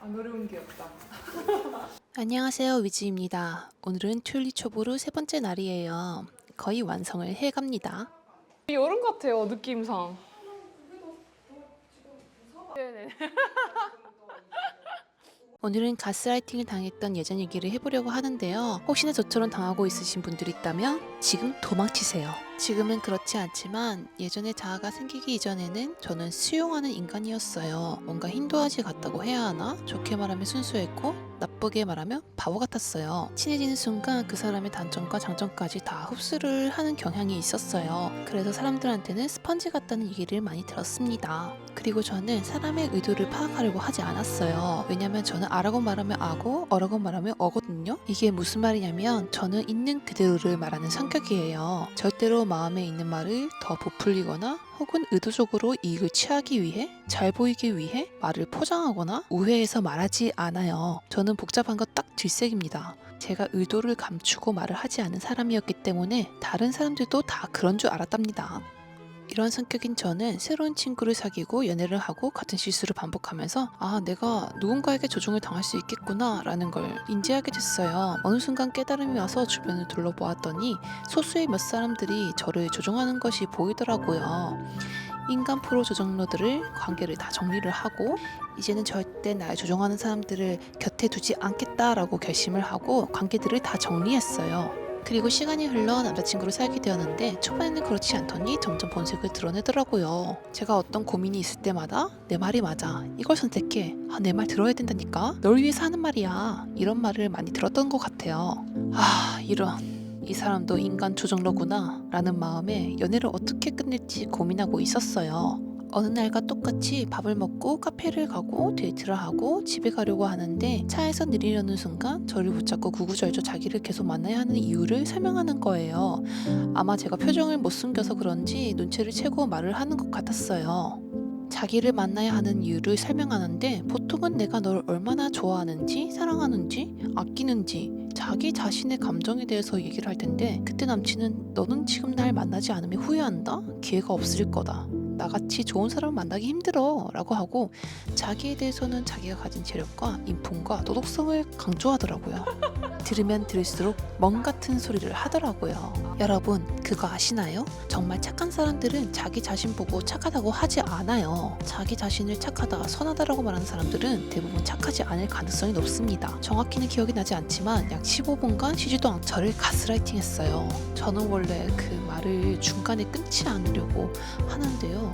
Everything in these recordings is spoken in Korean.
안 어려운 게 없다 안녕하세요 위즈입니다. 오늘은 튤립 초보루 세 번째 날이에요. 거의 완성을 해갑니다. 여름 같아요 느낌상. 네네. 오늘은 가스라이팅을 당했던 예전 얘기를 해보려고 하는데요. 혹시나 저처럼 당하고 있으신 분들이 있다면 지금 도망치세요. 지금은 그렇지 않지만 예전에 자아가 생기기 이전에는 저는 수용하는 인간이었어요. 뭔가 힌두아지 같다고 해야 하나? 좋게 말하면 순수했고 나쁘게 말하면 바보 같았어요. 친해지는 순간 그 사람의 단점과 장점까지 다 흡수를 하는 경향이 있었어요. 그래서 사람들한테는 스펀지 같다는 얘기를 많이 들었습니다. 그리고 저는 사람의 의도를 파악하려고 하지 않았어요. 왜냐면 저는 아라고 말하면 아고, 어라고 말하면 어거든요. 이게 무슨 말이냐면 저는 있는 그대로를 말하는 성격이에요. 절대로 마음에 있는 말을 더 부풀리거나 혹은 의도적으로 이익을 취하기 위해 잘 보이기 위해 말을 포장하거나 우회해서 말하지 않아요. 저는 복잡한 거 딱 질색입니다. 제가 의도를 감추고 말을 하지 않은 사람이었기 때문에 다른 사람들도 다 그런 줄 알았답니다. 이런 성격인 저는 새로운 친구를 사귀고 연애를 하고 같은 실수를 반복하면서 아 내가 누군가에게 조종을 당할 수 있겠구나 라는 걸 인지하게 됐어요. 어느 순간 깨달음이 와서 주변을 둘러보았더니 소수의 몇 사람들이 저를 조종하는 것이 보이더라고요. 인간 프로 조정러들을 관계를 다 정리를 하고 이제는 절대 날 조종하는 사람들을 곁에 두지 않겠다라고 결심을 하고 관계들을 다 정리했어요. 그리고 시간이 흘러 남자친구를 사귀게 되었는데 초반에는 그렇지 않더니 점점 본색을 드러내더라고요. 제가 어떤 고민이 있을 때마다 내 말이 맞아. 이걸 선택해. 아, 내 말 들어야 된다니까. 널 위해서 하는 말이야. 이런 말을 많이 들었던 것 같아요. 아, 이런. 이 사람도 인간 조정러구나 라는 마음에 연애를 어떻게 끝낼지 고민하고 있었어요. 어느 날과 똑같이 밥을 먹고 카페를 가고 데이트를 하고 집에 가려고 하는데 차에서 내리려는 순간 저를 붙잡고 구구절절 자기를 계속 만나야 하는 이유를 설명하는 거예요. 아마 제가 표정을 못 숨겨서 그런지 눈치를 채고 말을 하는 것 같았어요. 자기를 만나야 하는 이유를 설명하는데 보통은 내가 널 얼마나 좋아하는지 사랑하는지 아끼는지 자기 자신의 감정에 대해서 얘기를 할 텐데 그때 남친은 너는 지금 날 만나지 않으면 후회한다? 기회가 없을 거다. 나같이 좋은 사람을 만나기 힘들어 라고 하고 자기에 대해서는 자기가 가진 재력과 인품과 도덕성을 강조하더라고요. 들으면 들을수록 멍 같은 소리를 하더라고요. 여러분 그거 아시나요? 정말 착한 사람들은 자기 자신 보고 착하다고 하지 않아요. 자기 자신을 착하다, 선하다라고 말하는 사람들은 대부분 착하지 않을 가능성이 높습니다. 정확히는 기억이 나지 않지만 약 15분간 쉬지도 않고 저를 가스라이팅 했어요. 저는 원래 그 말을 중간에 끊지 않으려고 하는데요.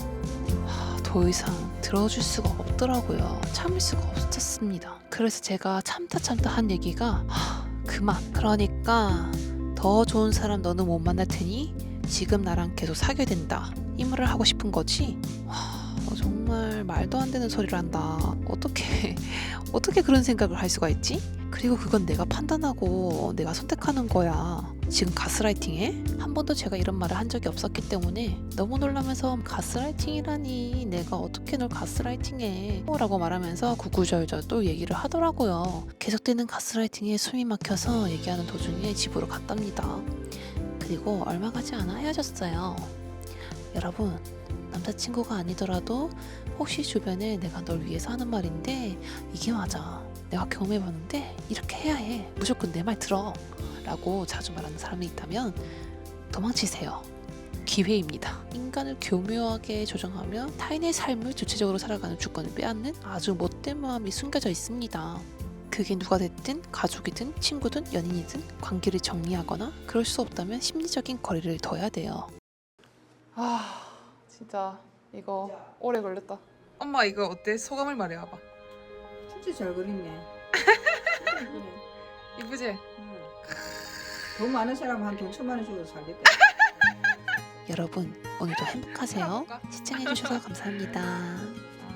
하, 더 이상 들어줄 수가 없더라고요. 참을 수가 없었습니다. 그래서 제가 참다 참다 한 얘기가 하, 그만. 그러니까 더 좋은 사람 너는 못 만날 테니 지금 나랑 계속 사귀어야 된다. 이 말을 하고 싶은 거지. 하, 어, 정말 말도 안 되는 소리를 한다. 어떻게 어떻게 그런 생각을 할 수가 있지? 그리고 그건 내가 판단하고 내가 선택하는 거야. 지금 가스라이팅해? 한 번도 제가 이런 말을 한 적이 없었기 때문에 너무 놀라면서 가스라이팅이라니 내가 어떻게 널 가스라이팅해? 라고 말하면서 구구절절 또 얘기를 하더라고요. 계속되는 가스라이팅에 숨이 막혀서 얘기하는 도중에 집으로 갔답니다. 그리고 얼마 가지 않아 헤어졌어요. 여러분 남자친구가 아니더라도 혹시 주변에 내가 널 위해서 하는 말인데 이게 맞아 내가 경험해봤는데 이렇게 해야 해 무조건 내 말 들어 라고 자주 말하는 사람이 있다면 도망치세요. 기회입니다. 인간을 교묘하게 조정하며 타인의 삶을 주체적으로 살아가는 주권을 빼앗는 아주 못된 마음이 숨겨져 있습니다. 그게 누가 됐든 가족이든 친구든 연인이든 관계를 정리하거나 그럴 수 없다면 심리적인 거리를 둬야 돼요. 아 진짜 이거 오래 걸렸다. 엄마 이거 어때? 소감을 말해봐봐. 진짜 잘 그렸네. 이쁘지? 응. 돈 많은 사람 한 돈 천만 원 주고 살겠다. 여러분 오늘도 행복하세요. 시청해주셔서 감사합니다.